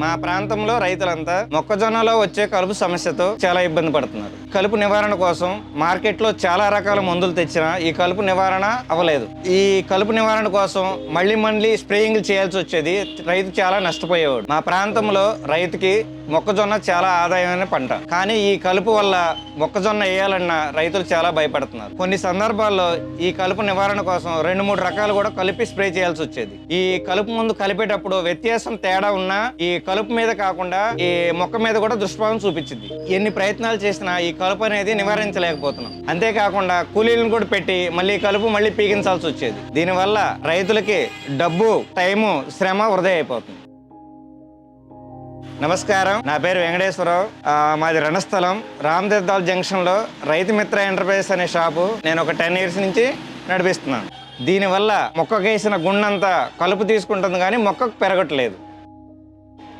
మా ప్రాంతంలో రైతులంతా మొక్కజొన్నలో వచ్చే కలుపు సమస్యతో చాలా ఇబ్బంది పడుతున్నారు. కలుపు నివారణ కోసం మార్కెట్లో చాలా రకాల మందులు తెచ్చినా ఈ కలుపు నివారణ అవ్వలేదు. ఈ కలుపు నివారణ కోసం మళ్ళీ మళ్ళీ స్ప్రేయింగ్ చేయాల్సి వచ్చేది రైతు చాలా నష్టపోయేవాడు. మా ప్రాంతంలో రైతుకి మొక్కజొన్న చాలా ఆదాయమైన పంట. కానీ ఈ కలుపు వల్ల మొక్కజొన్న వేయాలన్న రైతులు చాలా భయపడుతున్నారు. కొన్ని సందర్భాల్లో ఈ కలుపు నివారణ కోసం రెండు మూడు రకాలు కూడా కలిపి స్ప్రే చేయాల్సి వచ్చేది. ఈ కలుపు ముందు కలిపేటప్పుడు వ్యత్యాసం తేడా ఉన్నా ఈ కలుపు మీద కాకుండా ఈ మొక్క మీద కూడా దుష్ప్రభావం చూపించింది. ఎన్ని ప్రయత్నాలు చేసినా ఈ కలుపు అనేది నివారించలేకపోతున్నాం. అంతేకాకుండా కూలీలను కూడా పెట్టి మళ్ళీ కలుపు మళ్ళీ పీకించాల్సి వచ్చేది. దీనివల్ల రైతులకి డబ్బు టైము శ్రమ వృధా అయిపోతుంది. నమస్కారం. నా పేరు వెంకటేశ్వరరావు. మాది రణస్థలం. రామతీర్థాల్ జంక్షన్లో రైతు మిత్ర ఎంటర్ప్రైజెస్ అనే షాపు నేను ఒక టెన్ ఇయర్స్ నుంచి నడిపిస్తున్నాను. దీనివల్ల మొక్కకు వేసిన గుండంతా కలుపు తీసుకుంటుంది కానీ మొక్కకు పెరగట్లేదు.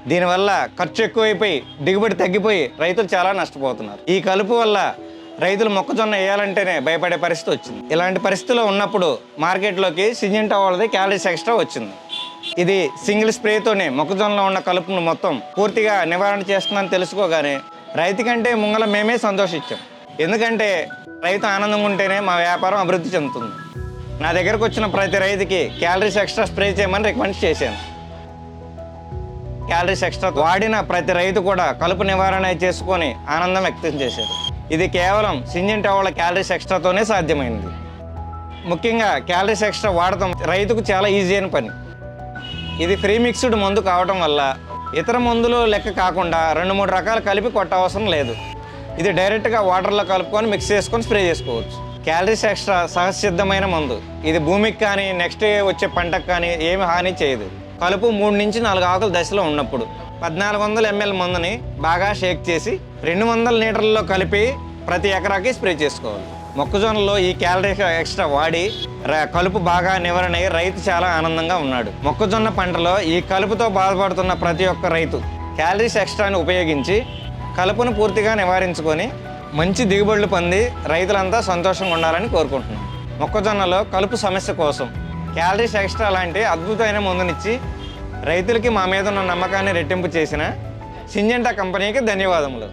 దీనివల్ల ఖర్చు ఎక్కువైపోయి దిగుబడి తగ్గిపోయి రైతులు చాలా నష్టపోతున్నారు. ఈ కలుపు వల్ల రైతులు మొక్కజొన్న వేయాలంటేనే భయపడే పరిస్థితి వచ్చింది. ఇలాంటి పరిస్థితిలో ఉన్నప్పుడు మార్కెట్లోకి సింజెంటా వాళ్ళది క్యాలరీస్ ఎక్స్ట్రా వచ్చింది. ఇది సింగిల్ స్ప్రేతోనే మొక్కజొన్నలో ఉన్న కలుపును మొత్తం పూర్తిగా నివారణ చేస్తుందని తెలుసుకోగానే రైతు కంటే ముంగల మేమే సంతోషించాం. ఎందుకంటే రైతు ఆనందంగా ఉంటేనే మా వ్యాపారం అభివృద్ధి చెందుతుంది. నా దగ్గరకు వచ్చిన ప్రతి రైతుకి క్యాలరీస్ ఎక్స్ట్రా స్ప్రే చేయమని రికమెండ్ చేశాను. క్యాలరీస్ ఎక్స్ట్రా వాడిన ప్రతి రైతు కూడా కలుపు నివారణ చేసుకొని ఆనందం వ్యక్తం చేశారు. ఇది కేవలం సింజెంట్ వాళ్ళ క్యాలరీస్ ఎక్స్ట్రాతోనే సాధ్యమైంది. ముఖ్యంగా క్యాలరీస్ ఎక్స్ట్రా వాడటం రైతుకు చాలా ఈజీ అయిన పని. ఇది ఫ్రీ మిక్స్డ్ మందు కావడం వల్ల ఇతర మందులు లెక్క కాకుండా రెండు మూడు రకాలు కలిపి కొట్టవసరం లేదు. ఇది డైరెక్ట్గా వాటర్లో కలుపుకొని మిక్స్ చేసుకొని స్ప్రే చేసుకోవచ్చు. క్యాలరీస్ ఎక్స్ట్రా సహసిద్ధమైన మందు. ఇది భూమికి కానీ నెక్స్ట్ వచ్చే పంటకు కానీ ఏమి హాని చేయదు. కలుపు మూడు నుంచి నాలుగు ఆకుల దశలో ఉన్నప్పుడు పద్నాలుగు వందల ఎంఎల్ మందుని బాగా షేక్ చేసి రెండు వందల లీటర్లలో కలిపి ప్రతి ఎకరాకి స్ప్రే చేసుకోవాలి. మొక్కజొన్నలో ఈ క్యాలరీ ఎక్స్ట్రా వాడి కలుపు బాగా నివారణ అయ్యి రైతు చాలా ఆనందంగా ఉన్నాడు. మొక్కజొన్న పంటలో ఈ కలుపుతో బాధపడుతున్న ప్రతి ఒక్క రైతు క్యాలరీస్ ఎక్స్ట్రాని ఉపయోగించి కలుపును పూర్తిగా నివారించుకొని మంచి దిగుబడులు పొంది రైతులంతా సంతోషంగా ఉండాలని కోరుకుంటున్నాం. మొక్కజొన్నలో కలుపు సమస్య కోసం క్యాలరీస్ ఎక్స్ట్రా లాంటి అద్భుతమైన మందునిచ్చి రైతులకి మా మీద ఉన్న నమ్మకాన్ని రెట్టింపు చేసిన సింజెంటా కంపెనీకి ధన్యవాదములు.